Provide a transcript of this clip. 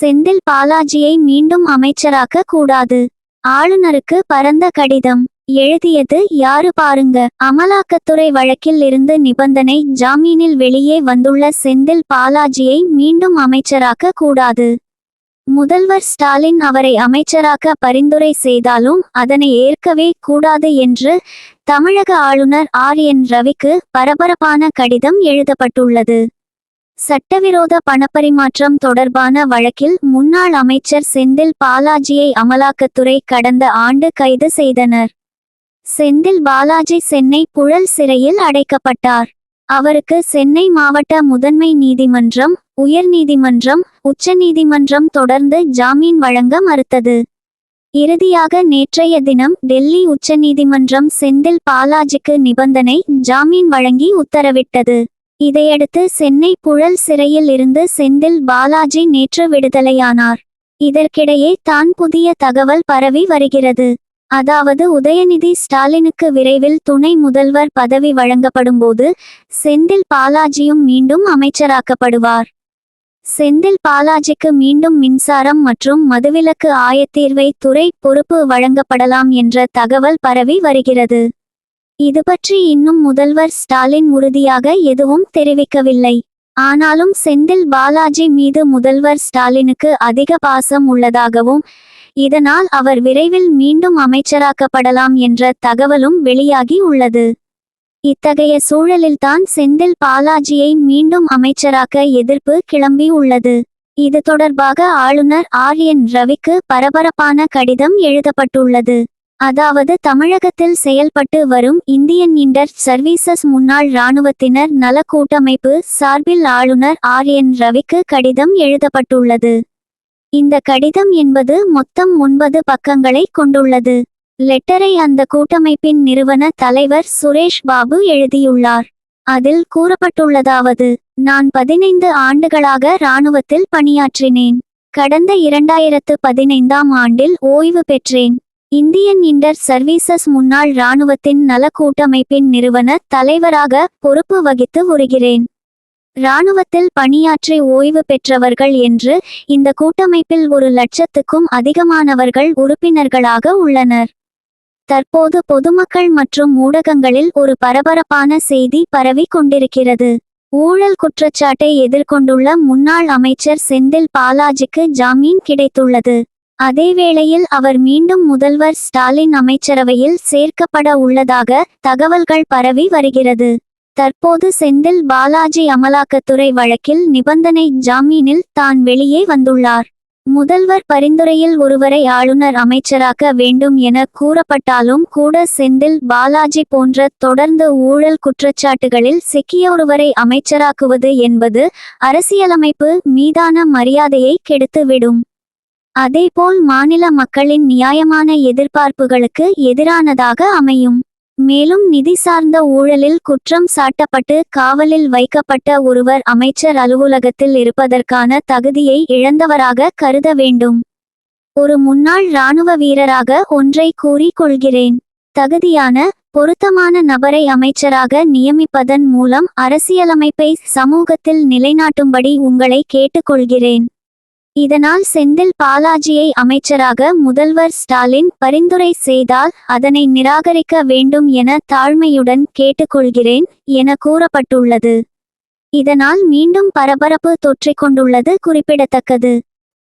செந்தில் பாலாஜியை மீண்டும் அமைச்சராக்க கூடாது. ஆளுநருக்கு பரந்த கடிதம். எழுதியது யாரு பாருங்க. அமலாக்கத்துறை வழக்கில் இருந்து நிபந்தனை ஜாமீனில் வெளியே வந்துள்ள செந்தில் பாலாஜியை மீண்டும் அமைச்சராக்க கூடாது. முதல்வர் ஸ்டாலின் அவரை அமைச்சராக்க பரிந்துரை செய்தாலும் அதனை ஏற்கவே கூடாது என்று தமிழக ஆளுநர் ஆர் என் ரவிக்கு பரபரப்பான கடிதம் எழுதப்பட்டுள்ளது. சட்டவிரோத பணப்பரிமாற்றம் தொடர்பான வழக்கில் முன்னாள் அமைச்சர் செந்தில் பாலாஜியை அமலாக்கத்துறை கடந்த ஆண்டு கைது செய்தனர். செந்தில் பாலாஜி சென்னை புழல் சிறையில் அடைக்கப்பட்டார். அவருக்கு சென்னை மாவட்ட முதன்மை நீதிமன்றம் உயர்நீதிமன்றம் உச்சநீதிமன்றம் தொடர்ந்து ஜாமீன் வழங்க மறுத்தது. இறுதியாக நேற்றைய தினம் டெல்லி உச்சநீதிமன்றம் செந்தில் பாலாஜிக்கு நிபந்தனை ஜாமீன் வழங்கி உத்தரவிட்டது. இதையடுத்து சென்னை புழல் சிறையில் இருந்து செந்தில் பாலாஜி நேற்று விடுதலையானார். இதற்கிடையே தான் புதிய தகவல் பரவி வருகிறது. அதாவது உதயநிதி ஸ்டாலினுக்கு விரைவில் துணை முதல்வர் பதவி வழங்கப்படும்போது செந்தில் பாலாஜியும் மீண்டும் அமைச்சராக்கப்படுவார். செந்தில் பாலாஜிக்கு மீண்டும் மின்சாரம் மற்றும் மதுவிலக்கு ஆயத்தீர்வை துறை பொறுப்பு வழங்கப்படலாம் என்ற தகவல் பரவி வருகிறது. இதுபற்றி இன்னும் முதல்வர் ஸ்டாலின் உறுதியாக எதுவும் தெரிவிக்கவில்லை. ஆனாலும் செந்தில் பாலாஜி மீது முதல்வர் ஸ்டாலினுக்கு அதிக பாசம் உள்ளதாகவும் இதனால் அவர் விரைவில் மீண்டும் அமைச்சராக்கப்படலாம் என்ற தகவலும் வெளியாகி உள்ளது. இத்தகைய சூழலில்தான் செந்தில் பாலாஜியை மீண்டும் அமைச்சராக்க எதிர்ப்பு கிளம்பி உள்ளது. இது தொடர்பாக ஆளுநர் ஆர் என் ரவிக்கு பரபரப்பான கடிதம் எழுதப்பட்டுள்ளது. அதாவது தமிழகத்தில் செயல்பட்டு வரும் இந்தியன் இண்டர் சர்வீசஸ் முன்னாள் இராணுவத்தினர் நல கூட்டமைப்பு சார்பில் ஆளுநர் ஆர் என் ரவிக்கு கடிதம் எழுதப்பட்டுள்ளது. இந்த கடிதம் என்பது மொத்தம் ஒன்பது பக்கங்களை கொண்டுள்ளது. லெட்டரை அந்த கூட்டமைப்பின் நிறுவன தலைவர் சுரேஷ் பாபு எழுதியுள்ளார். அதில் கூறப்பட்டுள்ளதாவது நான் பதினைந்து ஆண்டுகளாக இராணுவத்தில் பணியாற்றினேன். கடந்த இரண்டாயிரத்து பதினைந்தாம் ஆண்டில் ஓய்வு பெற்றேன். இந்தியன் இண்டர் சர்வீசஸ் முன்னாள் இராணுவத்தின் நல கூட்டமைப்பின் நிறுவன தலைவராக பொறுப்பு வகித்து வருகிறேன். இராணுவத்தில் பணியாற்றி ஓய்வு பெற்றவர்கள் என்று இந்த கூட்டமைப்பில் ஒரு லட்சத்துக்கும் அதிகமானவர்கள் உறுப்பினர்களாக உள்ளனர். தற்போது பொதுமக்கள் மற்றும் ஊடகங்களில் ஒரு பரபரப்பான செய்தி பரவி கொண்டிருக்கிறது. ஊழல் குற்றச்சாட்டை எதிர்கொண்டுள்ள முன்னாள் அமைச்சர் செந்தில் பாலாஜிக்கு ஜாமீன் கிடைத்துள்ளது. அதேவேளையில் அவர் மீண்டும் முதல்வர் ஸ்டாலின் அமைச்சரவையில் சேர்க்கப்பட உள்ளதாக தகவல்கள் பரவி வருகிறது. தற்போது செந்தில் பாலாஜி அமலாக்கத்துறை வழக்கில் நிபந்தனை ஜாமீனில் தான் வெளியே வந்துள்ளார். முதல்வர் பரிந்துரையில் ஒருவரை ஆளுநர் அமைச்சராக்க வேண்டும் என கூறப்பட்டாலும் கூட செந்தில் பாலாஜி போன்ற தொடர்ந்து ஊழல் குற்றச்சாட்டுகளில் சிக்கிய ஒருவரை அமைச்சராக்குவது என்பது அரசியலமைப்பு மீதான மரியாதையை கெடுத்துவிடும். அதேபோல் மாநில மக்களின் நியாயமான எதிர்பார்ப்புகளுக்கு எதிரானதாக அமையும். மேலும் நிதி சார்ந்த ஊழலில் குற்றம் சாட்டப்பட்டு காவலில் வைக்கப்பட்ட ஒருவர் அமைச்சர் அலுவலகத்தில் இருப்பதற்கான தகுதியை இழந்தவராக கருத வேண்டும். ஒரு முன்னாள் இராணுவ வீரராக ஒன்றை கூறிக்கொள்கிறேன் தகுதியான பொருத்தமான நபரை அமைச்சராக நியமிப்பதன் மூலம் அரசியலமைப்பை சமூகத்தில் நிலைநாட்டும்படி உங்களை கேட்டுக்கொள்கிறேன். இதனால் செந்தில் பாலாஜியை அமைச்சராக முதல்வர் ஸ்டாலின் பரிந்துரை செய்தால் அதனை நிராகரிக்க வேண்டும் என தாழ்மையுடன் கேட்டுக்கொள்கிறேன் என கூறப்பட்டுள்ளது. இதனால் மீண்டும் பரபரப்பு தொற்றிக்கொண்டுள்ளது குறிப்பிடத்தக்கது.